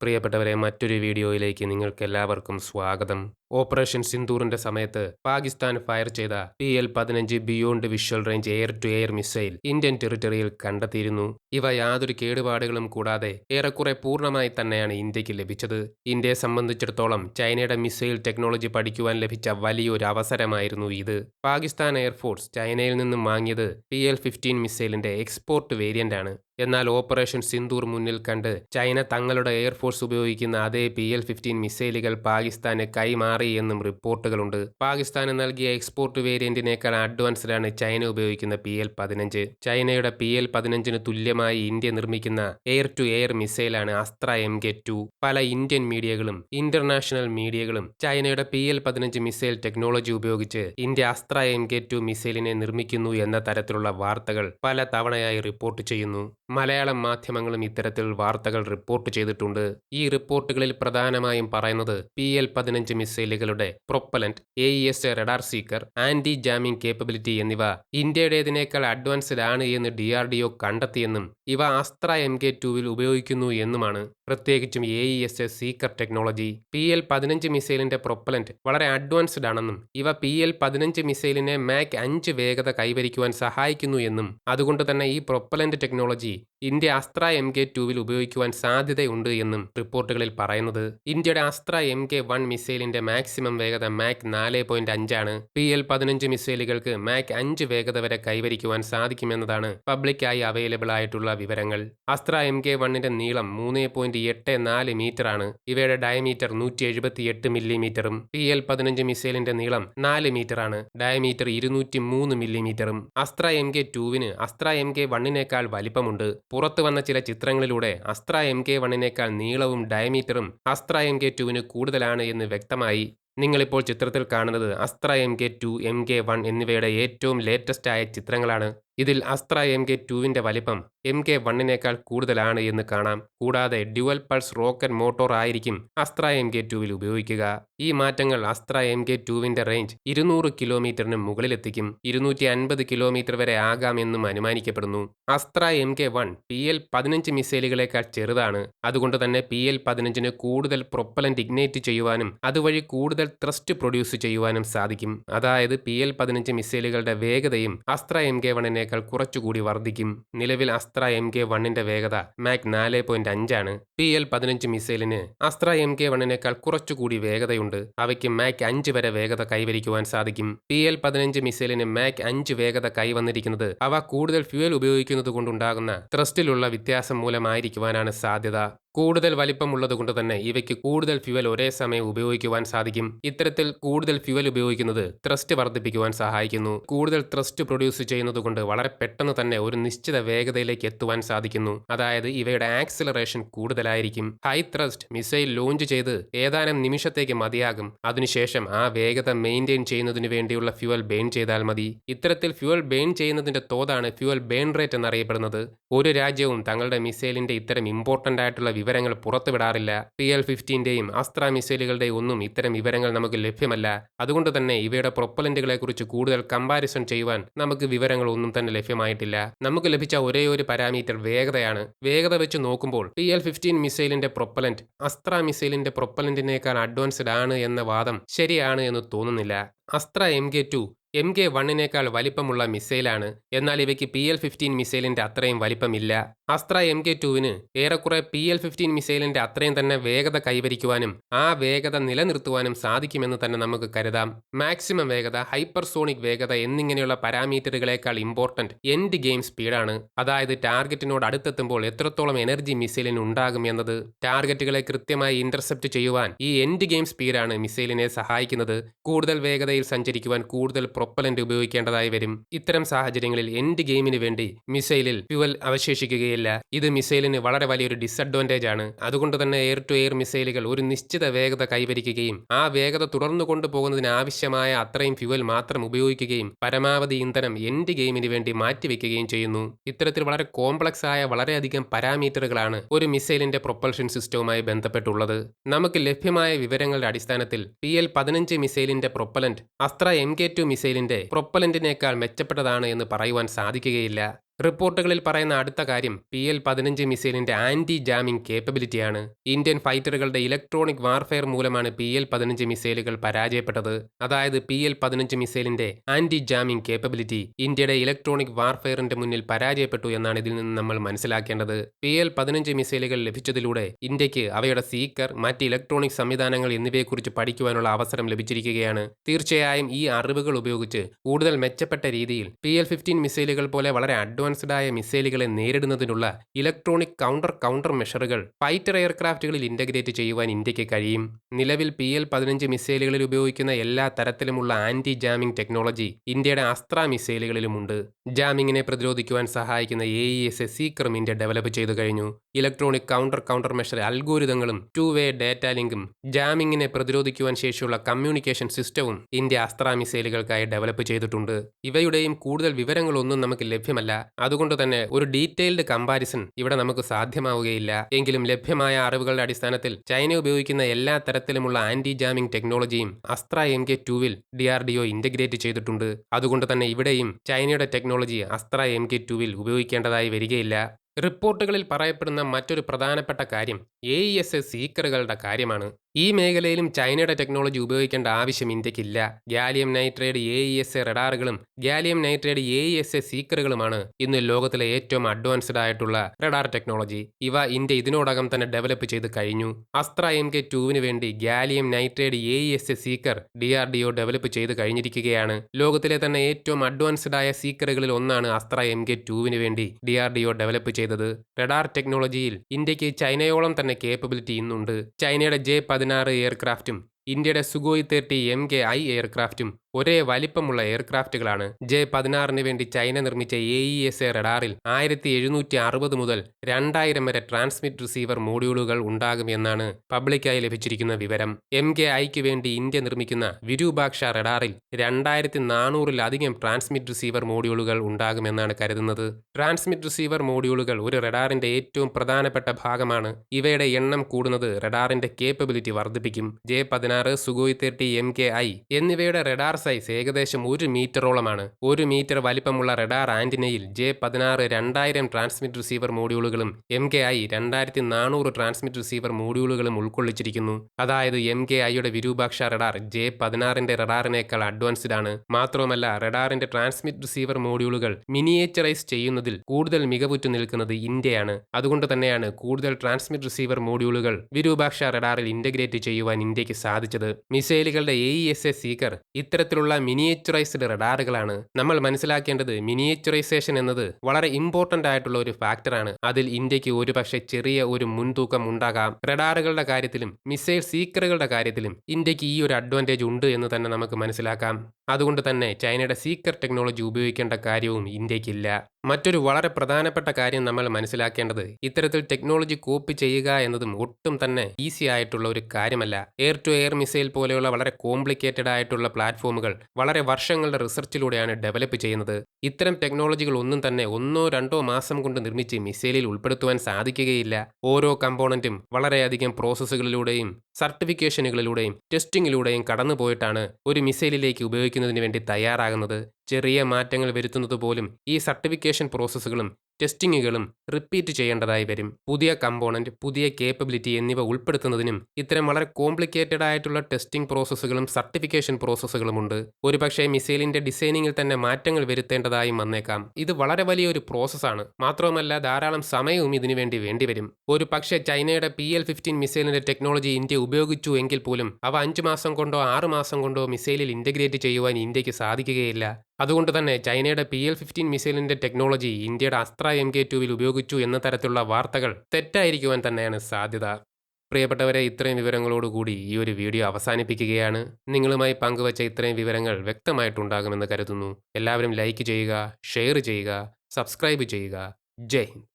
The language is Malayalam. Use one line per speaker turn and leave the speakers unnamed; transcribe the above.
പ്രിയപ്പെട്ടവരെ മറ്റൊരു വീഡിയോയിലേക്ക് നിങ്ങൾക്ക് എല്ലാവർക്കും സ്വാഗതം. ഓപ്പറേഷൻ സിന്ദൂറിന്റെ സമയത്ത് പാകിസ്ഥാൻ ഫയർ ചെയ്ത പി എൽ പതിനഞ്ച് beyond visual range air to air missile Indian ടെറിട്ടറിയിൽ കണ്ടെത്തിയിരുന്നു. ഇവ യാതൊരു കേടുപാടുകളും കൂടാതെ ഏറെക്കുറെ പൂർണമായി തന്നെയാണ് ഇന്ത്യയ്ക്ക് ലഭിച്ചത്. ഇന്ത്യയെ സംബന്ധിച്ചിടത്തോളം ചൈനയുടെ മിസൈൽ ടെക്നോളജി പഠിക്കുവാൻ ലഭിച്ച വലിയൊരു അവസരമായിരുന്നു ഇത്. പാകിസ്ഥാൻ എയർഫോഴ്സ് ചൈനയിൽ നിന്നും വാങ്ങിയത് പി എൽ ഫിഫ്റ്റീൻ മിസൈലിന്റെ എക്സ്പോർട്ട് വേരിയന്റ് ആണ് എന്നാൽ ഓപ്പറേഷൻ സിന്ദൂർ മുന്നിൽ കണ്ട് ചൈന തങ്ങളുടെ എയർഫോഴ്സ് ഉപയോഗിക്കുന്ന അതേ പി എൽ ഫിഫ്റ്റീൻ മിസൈലുകൾ പാകിസ്ഥാന് കൈമാറി എന്നും റിപ്പോർട്ടുകളുണ്ട്. പാകിസ്ഥാന് നൽകിയ എക്സ്പോർട്ട് വേരിയന്റിനേക്കാൾ അഡ്വാൻസ്ഡാണ് ചൈന ഉപയോഗിക്കുന്ന പി എൽ പതിനഞ്ച്. ചൈനയുടെ പി എൽ പതിനഞ്ചിന് തുല്യമായി ഇന്ത്യ നിർമ്മിക്കുന്ന എയർ ടു എയർ മിസൈലാണ് അസ്ത്ര എം കെ ടു. പല ഇന്ത്യൻ മീഡിയകളും ഇന്റർനാഷണൽ മീഡിയകളും ചൈനയുടെ പി എൽ പതിനഞ്ച് മിസൈൽ ടെക്നോളജി ഉപയോഗിച്ച് India Astra M K two മിസൈലിനെ നിർമ്മിക്കുന്നു എന്ന തരത്തിലുള്ള വാർത്തകൾ പല തവണയായി റിപ്പോർട്ട് ചെയ്യുന്നു. മലയാളം മാധ്യമങ്ങളും ഇത്തരത്തിൽ വാർത്തകൾ റിപ്പോർട്ട് ചെയ്തിട്ടുണ്ട്. ഈ റിപ്പോർട്ടുകളിൽ പ്രധാനമായും പറയുന്നത് പി എൽ പതിനഞ്ച് മിസൈലുകളുടെ propellant A E S radar seeker anti jamming capability എന്നിവ ഇന്ത്യയുടേതിനേക്കാൾ അഡ്വാൻസ്ഡ് ആണ് എന്ന് ഡി ആർ ഡി ഒ കണ്ടെത്തിയെന്നും ഇവ അസ്ത്ര എം കെ ടുവിൽ ഉപയോഗിക്കുന്നു എന്നുമാണ് പ്രത്യേകിച്ചും A E S S seeker technology P L പതിനഞ്ച് മിസൈലിന്റെ പ്രൊപ്പലന്റ് വളരെ അഡ്വാൻസ്ഡ് ആണെന്നും ഇവ പി എൽ പതിനഞ്ച് മിസൈലിനെ മാക് അഞ്ച് വേഗത കൈവരിക്കുവാൻ സഹായിക്കുന്നു എന്നും അതുകൊണ്ട് തന്നെ ഈ propellant technology India Astra M K ടുവിൽ ഉപയോഗിക്കുവാൻ സാധ്യതയുണ്ട് എന്നും റിപ്പോർട്ടുകളിൽ പറയുന്നത്. ഇന്ത്യയുടെ അസ്ത്ര എം കെ വൺ മിസൈലിന്റെ മാക്സിമം വേഗത മാക് നാല് പോയിന്റ് അഞ്ചാണ് പി എൽ പതിനഞ്ച് മിസൈലുകൾക്ക് മാക് അഞ്ച് വേഗത വരെ കൈവരിക്കുവാൻ സാധിക്കുമെന്നതാണ് പബ്ലിക്കായി അവൈലബിൾ ആയിട്ടുള്ള വിവരങ്ങൾ. അസ്ത്ര എം കെ വണ്ണിന്റെ നീളം മൂന്ന് പോയിന്റ് എട്ട് നാല് ആണ് ഇവയുടെ ഡയമീറ്റർ നൂറ്റി എഴുപത്തി എട്ട് മില്ലിമീറ്ററും പി എൽ പതിനഞ്ച് മിസൈലിന്റെ നീളം നാല് ആണ് ഡയമീറ്റർ ഇരുന്നൂറ്റി മൂന്ന് മില്ലിമീറ്ററും അസ്ത്ര എം കെ ടുവിന് അസ്ത്ര എം കെ വണ്ണിനേക്കാൾ വലിപ്പമുണ്ട്. പുറത്തു വന്ന ചില ചിത്രങ്ങളിലൂടെ അസ്ത്ര എം കെ വണ്ണിനേക്കാൾ നീളവും ഡയമീറ്ററും അസ്ത്ര എം കെ ടുവിന് കൂടുതലാണ് എന്ന് വ്യക്തമായി നിങ്ങളിപ്പോൾ ചിത്രത്തിൽ കാണുന്നത് Astra M K two M K one എന്നിവയുടെ ഏറ്റവും ലേറ്റസ്റ്റ് ആയ ചിത്രങ്ങളാണ്. ഇതിൽ അസ്ത്ര എം കെ ടുവിന്റെ വലിപ്പം എം കെ വണ്ണിനേക്കാൾ കൂടുതലാണ് എന്ന് കാണാം. കൂടാതെ ഡ്യുവൽ പൾസ് റോക്കറ്റ് മോട്ടോർ ആയിരിക്കും അസ്ത്ര എം കെ ടുവിൽ ഉപയോഗിക്കുക. ഈ മാറ്റങ്ങൾ അസ്ത്ര എം കെ ടുവിന്റെ റേഞ്ച് ഇരുന്നൂറ് കിലോമീറ്ററിന് മുകളിലെത്തിക്കും. ഇരുന്നൂറ്റി അൻപത് കിലോമീറ്റർ വരെ ആകാമെന്നും അനുമാനിക്കപ്പെടുന്നു. Astra M K one P L പതിനഞ്ച് മിസൈലുകളേക്കാൾ ചെറുതാണ്. അതുകൊണ്ട് തന്നെ പി എൽ പതിനഞ്ചിന് കൂടുതൽ പ്രൊപ്പലന്റ് ഇഗ്നേറ്റ് ചെയ്യുവാനും അതുവഴി കൂടുതൽ ത്രസ്റ്റ് പ്രൊഡ്യൂസ് ചെയ്യുവാനും സാധിക്കും. അതായത് പി എൽ പതിനഞ്ച് മിസൈലുകളുടെ വേഗതയും അസ്ത്ര എം കെ വണ്ണിനെ വേഗതയേക്കാൾ കുറച്ചുകൂടി വർദ്ധിക്കും. നിലവിൽ അസ്ത്ര എം കെ വണ്ണിന്റെ വേഗത മാക് നാല് പോയിന്റ് അഞ്ചാണ്. പി എൽ പതിനഞ്ച് മിസൈലിന് അസ്ത്ര എം കെ വണ്ണിനേക്കാൾ കുറച്ചുകൂടി വേഗതയുണ്ട്. അവയ്ക്ക് മാക് അഞ്ച് വരെ വേഗത കൈവരിക്കുവാൻ സാധിക്കും. പി എൽ പതിനഞ്ച് മിസൈലിന് മാക് അഞ്ച് വേഗത കൈവന്നിരിക്കുന്നത് അവ കൂടുതൽ ഫ്യൂവൽ ഉപയോഗിക്കുന്നത് കൊണ്ടുണ്ടാകുന്ന ത്രസ്റ്റിലുള്ള വ്യത്യാസം മൂലമായിരിക്കുവാനാണ് സാധ്യത. കൂടുതൽ വലിപ്പമുള്ളതുകൊണ്ട് തന്നെ ഇവയ്ക്ക് കൂടുതൽ ഫ്യുവൽ ഒരേ സമയം ഉപയോഗിക്കുവാൻ സാധിക്കും. ഇത്തരത്തിൽ കൂടുതൽ ഫ്യുവൽ ഉപയോഗിക്കുന്നത് ത്രസ്റ്റ് വർദ്ധിപ്പിക്കുവാൻ സഹായിക്കുന്നു. കൂടുതൽ ത്രസ്റ്റ് പ്രൊഡ്യൂസ് ചെയ്യുന്നതുകൊണ്ട് വളരെ പെട്ടെന്ന് തന്നെ ഒരു നിശ്ചിത വേഗതയിലേക്ക് എത്തുവാൻ സാധിക്കുന്നു. അതായത് ഇവയുടെ ആക്സിലറേഷൻ കൂടുതലായിരിക്കും. ഹൈ ത്രസ്റ്റ് മിസൈൽ ലോഞ്ച് ചെയ്ത് ഏതാനും നിമിഷത്തേക്ക് മതിയാകും. അതിനുശേഷം ആ വേഗത മെയിന്റെയിൻ ചെയ്യുന്നതിന് വേണ്ടിയുള്ള ഫ്യുവൽ ബേൺ ചെയ്താൽ മതി. ഇത്തരത്തിൽ ഫ്യുവൽ ബേൺ ചെയ്യുന്നതിന്റെ തോതാണ് ഫ്യുവൽ ബേൺ റേറ്റ് എന്നറിയപ്പെടുന്നത്. ഒരു രാജ്യവും തങ്ങളുടെ മിസൈലിന്റെ ഇത്തരം ഇമ്പോർട്ടന്റ് ആയിട്ടുള്ള വിവരങ്ങൾ പുറത്തുവിടാറില്ല. പി എൽ ഫിഫ്റ്റീന്റെയും അസ്ത്ര മിസൈലുകളുടെയും ഒന്നും ഇത്തരം വിവരങ്ങൾ നമുക്ക് ലഭ്യമല്ല. അതുകൊണ്ട് തന്നെ ഇവയുടെ കുറിച്ച് കൂടുതൽ കമ്പാരിസൺ ചെയ്യുവാൻ നമുക്ക് വിവരങ്ങൾ ഒന്നും തന്നെ ലഭ്യമായിട്ടില്ല. നമുക്ക് ലഭിച്ച ഒരേ ഒരു പാരാമീറ്റർ വേഗതയാണ്. വേഗത വെച്ച് നോക്കുമ്പോൾ പി എൽ ഫിഫ്റ്റീൻ മിസൈലിന്റെ പ്രൊപ്പലന്റ് അസ്ത്ര മിസൈലിന്റെ പ്രൊപ്പലന്റിനേക്കാൾ അഡ്വാൻസ്ഡ് ആണ് എന്ന വാദം ശരിയാണ് എന്ന് തോന്നുന്നില്ല. Astra M K two M K വണ്ണിനേക്കാൾ വലിപ്പമുള്ള മിസൈലാണ്. എന്നാൽ ഇവയ്ക്ക് പി എൽ ഫിഫ്റ്റീൻ മിസൈലിന്റെ അത്രയും വലിപ്പമില്ല. അസ്ത്ര എം കെ ടുവിന് ഏറെക്കുറെ പി എൽ ഫിഫ്റ്റീൻ മിസൈലിന്റെ അത്രയും തന്നെ വേഗത കൈവരിക്കുവാനും ആ വേഗത നിലനിർത്തുവാനും സാധിക്കുമെന്ന് തന്നെ നമുക്ക് കരുതാം. മാക്സിമം വേഗത ഹൈപ്പർസോണിക് വേഗത എന്നിങ്ങനെയുള്ള പാരാമീറ്ററുകളേക്കാൾ ഇമ്പോർട്ടന്റ് എൻഡ് ഗെയിം സ്പീഡാണ് അതായത് ടാർഗറ്റിനോട് അടുത്തെത്തുമ്പോൾ എത്രത്തോളം എനർജി മിസൈലിന് ഉണ്ടാകും എന്നത് ടാർഗറ്റുകളെ കൃത്യമായി ഇന്റർസെപ്റ്റ് ചെയ്യുവാൻ ഈ എൻഡ് ഗെയിം സ്പീഡാണ് മിസൈലിനെ സഹായിക്കുന്നത്. കൂടുതൽ വേഗതയിൽ സഞ്ചരിക്കുവാൻ കൂടുതൽ പ്രൊപ്പലന്റ് ഉപയോഗിക്കേണ്ടതായി വരും. ഇത്തരം സാഹചര്യങ്ങളിൽ എൻഡ് ഗെയിമിന് വേണ്ടി മിസൈലിൽ ഫ്യുവൽ അവശേഷിക്കുകയില്ല. ഇത് മിസൈലിന് വളരെ വലിയൊരു ഡിസഡ്വാന്റേജ് ആണ്. അതുകൊണ്ട് തന്നെ എയർ ടു എയർ മിസൈലുകൾ ഒരു നിശ്ചിത വേഗത കൈവരിക്കുകയും ആ വേഗത തുടർന്നു കൊണ്ടുപോകുന്നതിന് ആവശ്യമായ അത്രയും ഫ്യുവൽ മാത്രം ഉപയോഗിക്കുകയും പരമാവധി ഇന്ധനം എൻഡ് ഗെയിമിന് വേണ്ടി മാറ്റിവെക്കുകയും ചെയ്യുന്നു. ഇത്തരത്തിൽ വളരെ കോംപ്ലക്സ് ആയ വളരെയധികം പാരാമീറ്ററുകളാണ് ഒരു മിസൈലിന്റെ പ്രൊപ്പൽഷൻ സിസ്റ്റവുമായി ബന്ധപ്പെട്ടുള്ളത്. നമുക്ക് ലഭ്യമായ വിവരങ്ങളുടെ അടിസ്ഥാനത്തിൽ പി എൽ പതിനഞ്ച് മിസൈലിന്റെ propellant Astra M K two മിസൈലിന്റെ പ്രൊപ്പലന്റിനേക്കാൾ മെച്ചപ്പെട്ടതാണ് എന്ന് പറയുവാൻ സാധിക്കുകയില്ല. റിപ്പോർട്ടുകളിൽ പറയുന്ന അടുത്ത കാര്യം പി എൽ പതിനഞ്ച് മിസൈലിന്റെ ആന്റി ജാമിംഗ് കേപ്പബിലിറ്റിയാണ് ഇന്ത്യൻ ഫൈറ്ററുകളുടെ ഇലക്ട്രോണിക് വാർഫെയർ മൂലമാണ് പി എൽ പതിനഞ്ച് മിസൈലുകൾ പരാജയപ്പെട്ടത്. അതായത് പി എൽ പതിനഞ്ച് മിസൈലിന്റെ ആന്റി ജാമിംഗ് കേപ്പബിലിറ്റി ഇന്ത്യയുടെ ഇലക്ട്രോണിക് വാർഫെയറിന്റെ മുന്നിൽ പരാജയപ്പെട്ടു എന്നാണ് ഇതിൽ നിന്ന് നമ്മൾ മനസ്സിലാക്കേണ്ടത്. പി എൽ പതിനഞ്ച് മിസൈലുകൾ ലഭിച്ചതിലൂടെ ഇന്ത്യയ്ക്ക് അവയുടെ സീക്കർ മറ്റ് ഇലക്ട്രോണിക് സംവിധാനങ്ങൾ എന്നിവയെക്കുറിച്ച് പഠിക്കുവാനുള്ള അവസരം ലഭിച്ചിരിക്കുകയാണ്. തീർച്ചയായും ഈ അറിവുകൾ ഉപയോഗിച്ച് കൂടുതൽ മെച്ചപ്പെട്ട രീതിയിൽ പി എൽ ഫിഫ്റ്റീൻ മിസൈലുകൾ പോലെ വളരെ അഡ്വാൻസ്ഡ് ആയ മിസൈലുകളെ നേരിടുന്നതിനുള്ള ഇലക്ട്രോണിക് കൗണ്ടർ കൗണ്ടർ മെഷറുകൾ ഫൈറ്റർ എയർക്രാഫ്റ്റുകളിൽ ഇന്റഗ്രേറ്റ് ചെയ്യുവാൻ ഇന്ത്യയ്ക്ക് കഴിയും. നിലവിൽ പി എൽ പതിനഞ്ച് മിസൈലുകളിൽ ഉപയോഗിക്കുന്ന എല്ലാ തരത്തിലുമുള്ള ആന്റി ജാമിംഗ് ടെക്നോളജി ഇന്ത്യയുടെ അസ്ത്ര മിസൈലുകളിലുമുണ്ട് ജാമിങ്ങിനെ പ്രതിരോധിക്കുവാൻ സഹായിക്കുന്ന എ ഇ എസ് സീക്രം ഇന്ത്യ ഡെവലപ്പ് ചെയ്തു കഴിഞ്ഞു. ഇലക്ട്രോണിക് കൗണ്ടർ കൗണ്ടർ മെഷർ അൽഗോരിതങ്ങളും ടു വേ ഡാറ്റ ലിങ്കും ജാമിങ്ങിനെ പ്രതിരോധിക്കുവാൻ ശേഷിയുള്ള കമ്മ്യൂണിക്കേഷൻ സിസ്റ്റവും ഇന്ത്യ അസ്ത്ര മിസൈലുകൾക്കായി ഡെവലപ്പ് ചെയ്തിട്ടുണ്ട്. ഇവയുടെയും കൂടുതൽ വിവരങ്ങളൊന്നും നമുക്ക് ലഭ്യമല്ല. അതുകൊണ്ട് തന്നെ ഒരു ഡീറ്റെയിൽഡ് കമ്പാരിസൺ ഇവിടെ നമുക്ക് സാധ്യമാവുകയില്ല. എങ്കിലും ലഭ്യമായ അറിവുകളുടെ അടിസ്ഥാനത്തിൽ ചൈന ഉപയോഗിക്കുന്ന എല്ലാ തരത്തിലുമുള്ള ആന്റി ജാമിംഗ് ടെക്നോളജിയും അസ്ത്ര എം കെ ടുവിൽ D R D O integrate ചെയ്തിട്ടുണ്ട്. അതുകൊണ്ട് തന്നെ ഇവിടെയും ചൈനയുടെ ടെക്നോളജി അസ്ത്ര എം കെ ടുവിൽ ഉപയോഗിക്കേണ്ടതായി വരികയില്ല. റിപ്പോർട്ടുകളിൽ പറയപ്പെടുന്ന മറ്റൊരു പ്രധാനപ്പെട്ട കാര്യം എ ഇ എസ് എസ് സീക്കറുകളുടെ കാര്യമാണ്. ഈ മേഖലയിലും ചൈനയുടെ ടെക്നോളജി ഉപയോഗിക്കേണ്ട ആവശ്യം ഇന്ത്യക്കില്ല. Gallium nitride A E S A റഡാറുകളും gallium nitride A E S A സീക്കറുകളുമാണ് ഇന്ന് ലോകത്തിലെ ഏറ്റവും അഡ്വാൻസ്ഡ് ആയിട്ടുള്ള റഡാർ ടെക്നോളജി. ഇവ ഇന്ത്യ ഇതിനോടകം തന്നെ ഡെവലപ്പ് ചെയ്ത് കഴിഞ്ഞു. അസ്ത്ര എം കെ ടുവിന് വേണ്ടി gallium nitride A E S A seeker D R D O develop ചെയ്ത് കഴിഞ്ഞിരിക്കുകയാണ്. ലോകത്തിലെ തന്നെ ഏറ്റവും അഡ്വാൻസ്ഡ് ആയ സീക്കറുകളിൽ ഒന്നാണ് അസ്ത്ര എം കെ ടുവിന് വേണ്ടി D R D O develop ചെയ്തത്. റഡാർ ടെക്നോളജിയിൽ ഇന്ത്യയ്ക്ക് ചൈനയോളം തന്നെ കേപ്പബിലിറ്റി ഇന്നുണ്ട്. ചൈനയുടെ ജെ പതിനാറ് എയർക്രാഫ്റ്റും ഇന്ത്യയുടെ Sukhoi thirty M K I എയർക്രാഫ്റ്റും ഒരേ വലിപ്പമുള്ള എയർക്രാഫ്റ്റുകളാണ് ജെ പതിനാറിന് വേണ്ടി ചൈന നിർമ്മിച്ച എ ഇ എസ് എ റഡാറിൽ ആയിരത്തി എഴുന്നൂറ്റി അറുപത് മുതൽ രണ്ടായിരം വരെ ട്രാൻസ്മിറ്റ് റിസീവർ മോഡ്യൂളുകൾ ഉണ്ടാകുമെന്നാണ് പബ്ലിക്കായി ലഭിച്ചിരിക്കുന്ന വിവരം. എം കെ ഐക്ക് വേണ്ടി ഇന്ത്യ നിർമ്മിക്കുന്ന വിരൂപാക്ഷ റഡാറിൽ രണ്ടായിരത്തി നാനൂറിലധികം ട്രാൻസ്മിറ്റ് റിസീവർ മോഡ്യൂളുകൾ ഉണ്ടാകുമെന്നാണ് കരുതുന്നത്. ട്രാൻസ്മിറ്റ് റിസീവർ മോഡ്യൂളുകൾ ഒരു റഡാറിന്റെ ഏറ്റവും പ്രധാനപ്പെട്ട ഭാഗമാണ്. ഇവയുടെ എണ്ണം കൂടുന്നത് റഡാറിന്റെ കേപ്പബിലിറ്റി വർദ്ധിപ്പിക്കും. ജെ പതിനാറ് Sukhoi thirty M K I എന്നിവയുടെ റഡാർ സൈസ് ഏകദേശം ഒരു മീറ്ററോളമാണ്. ഒരു മീറ്റർ വലിപ്പമുള്ള റഡാർ ആന്റിനയിൽ ജെ പതിനാറ് രണ്ടായിരം ട്രാൻസ്മിറ്റ് റിസീവർ മോഡ്യൂളുകളും എം കെ ഐ രണ്ടായിരത്തി നാനൂറ് ട്രാൻസ്മിറ്റ് റിസീവർ മോഡ്യൂളുകളും ഉൾക്കൊള്ളിച്ചിരിക്കുന്നു. അതായത് എം കെ ഐയുടെ വിരൂപാക്ഷ റഡാർ ജെ പതിനാറിന്റെ റഡാറിനേക്കാൾ അഡ്വാൻസ്ഡ് ആണ്. മാത്രമല്ല റഡാറിന്റെ ട്രാൻസ്മിറ്റ് റിസീവർ മോഡ്യൂളുകൾ മിനിയേച്ചറൈസ് ചെയ്യുന്നതിൽ കൂടുതൽ മികവുറ്റു നിൽക്കുന്നത് ഇന്ത്യയാണ്. അതുകൊണ്ട് തന്നെയാണ് കൂടുതൽ ട്രാൻസ്മിറ്റ് റിസീവർ മോഡ്യൂളുകൾ വിരൂപാക്ഷ റഡാറിൽ ഇന്റഗ്രേറ്റ് ചെയ്യുവാൻ ഇന്ത്യയ്ക്ക് സാധിച്ചത്. മിസൈലുകളുടെ A E S A seeker ഇത്തരത്തിലുള്ള മിനിയേച്ചറൈസ്ഡ് റഡാറുകളാണ് നമ്മൾ മനസ്സിലാക്കേണ്ടത്. മിനിയേച്ചറൈസേഷൻ എന്നത് വളരെ ഇമ്പോർട്ടന്റ് ആയിട്ടുള്ള ഒരു ഫാക്ടറാണ് അതിൽ ഇന്ത്യയ്ക്ക് ഒരുപക്ഷെ ചെറിയ ഒരു മുൻതൂക്കം ഉണ്ടാകാം. റഡാറുകളുടെ കാര്യത്തിലും മിസൈൽ സീക്കറുകളുടെ കാര്യത്തിലും ഇന്ത്യയ്ക്ക് ഈ ഒരു അഡ്വാന്റേജ് ഉണ്ട് എന്ന് തന്നെ നമുക്ക് മനസ്സിലാക്കാം. അതുകൊണ്ട് തന്നെ ചൈനയുടെ സീക്കർ ടെക്നോളജി ഉപയോഗിക്കേണ്ട കാര്യവും ഇന്ത്യക്കില്ല മറ്റൊരു വളരെ പ്രധാനപ്പെട്ട കാര്യം നമ്മൾ മനസ്സിലാക്കേണ്ടത് ഇത്തരത്തിൽ ടെക്നോളജി കോപ്പി ചെയ്യുക എന്നതും ഒട്ടും തന്നെ ഈസി ആയിട്ടുള്ള ഒരു കാര്യമല്ല. എയർ ടു എയർ മിസൈൽ പോലെയുള്ള വളരെ കോംപ്ലിക്കേറ്റഡ് ആയിട്ടുള്ള പ്ലാറ്റ്ഫോമുകൾ വളരെ വർഷങ്ങളുടെ റിസർച്ചിലൂടെയാണ് ഡെവലപ്പ് ചെയ്യുന്നത്. ഇത്തരം ടെക്നോളജികൾ ഒന്നും തന്നെ ഒന്നോ രണ്ടോ മാസം കൊണ്ട് നിർമ്മിച്ച് മിസൈലിൽ ഉൾപ്പെടുത്തുവാൻ സാധിക്കുകയില്ല. ഓരോ കമ്പോണന്റും വളരെയധികം പ്രോസസ്സുകളിലൂടെയും സർട്ടിഫിക്കേഷനുകളിലൂടെയും ടെസ്റ്റിങ്ങിലൂടെയും കടന്നുപോയിട്ടാണ് ഒരു മിസൈലിലേക്ക് ഉപയോഗിക്കുന്നതിന് വേണ്ടി തയ്യാറാകുന്നത്. ചെറിയ മാറ്റങ്ങൾ വരുത്തുന്നത് പോലും ഈ സർട്ടിഫിക്കേഷൻ പ്രോസസ്സുകളും ടെസ്റ്റിങ്ങുകളും റിപ്പീറ്റ് ചെയ്യേണ്ടതായി വരും. പുതിയ കമ്പോണന്റ് പുതിയ കേപ്പബിലിറ്റി എന്നിവ ഉൾപ്പെടുത്തുന്നതിനും ഇത്തരം വളരെ കോംപ്ലിക്കേറ്റഡ് ആയിട്ടുള്ള ടെസ്റ്റിംഗ് പ്രോസസ്സുകളും സർട്ടിഫിക്കേഷൻ പ്രോസസ്സുകളുമുണ്ട് ഒരുപക്ഷെ മിസൈലിന്റെ ഡിസൈനിങ്ങിൽ തന്നെ മാറ്റങ്ങൾ വരുത്തേണ്ടതായും വന്നേക്കാം. ഇത് വളരെ വലിയൊരു പ്രോസസ്സാണ് മാത്രവുമല്ല ധാരാളം സമയവും ഇതിനുവേണ്ടി വേണ്ടിവരും. ഒരു പക്ഷേ ചൈനയുടെ പി എൽ ഫിഫ്റ്റീൻ മിസൈലിന്റെ ടെക്നോളജി ഇന്ത്യ ഉപയോഗിച്ചു എങ്കിൽ പോലും അവ അഞ്ചു മാസം കൊണ്ടോ ആറ് മാസം കൊണ്ടോ മിസൈലിൽ ഇന്റഗ്രേറ്റ് ചെയ്യുവാൻ ഇന്ത്യയ്ക്ക് സാധിക്കുകയില്ല. അതുകൊണ്ട് തന്നെ ചൈനയുടെ പി എൽ ഫിഫ്റ്റീൻ മിസൈലിന്റെ ടെക്നോളജി ഇന്ത്യയുടെ അസ്ത്ര എം കെ ടുവിൽ ഉപയോഗിച്ചു എന്ന തരത്തിലുള്ള വാർത്തകൾ തെറ്റായിരിക്കുവാൻ തന്നെയാണ് സാധ്യത. പ്രിയപ്പെട്ടവരെ ഇത്രയും വിവരങ്ങളോടുകൂടി ഈ ഒരു വീഡിയോ അവസാനിപ്പിക്കുകയാണ്. നിങ്ങളുമായി പങ്കുവച്ച ഇത്രയും വിവരങ്ങൾ വ്യക്തമായിട്ടുണ്ടാകുമെന്ന് കരുതുന്നു. എല്ലാവരും ലൈക്ക് ചെയ്യുക ഷെയർ ചെയ്യുക സബ്സ്ക്രൈബ് ചെയ്യുക. ജയ് ഹിന്ദ്.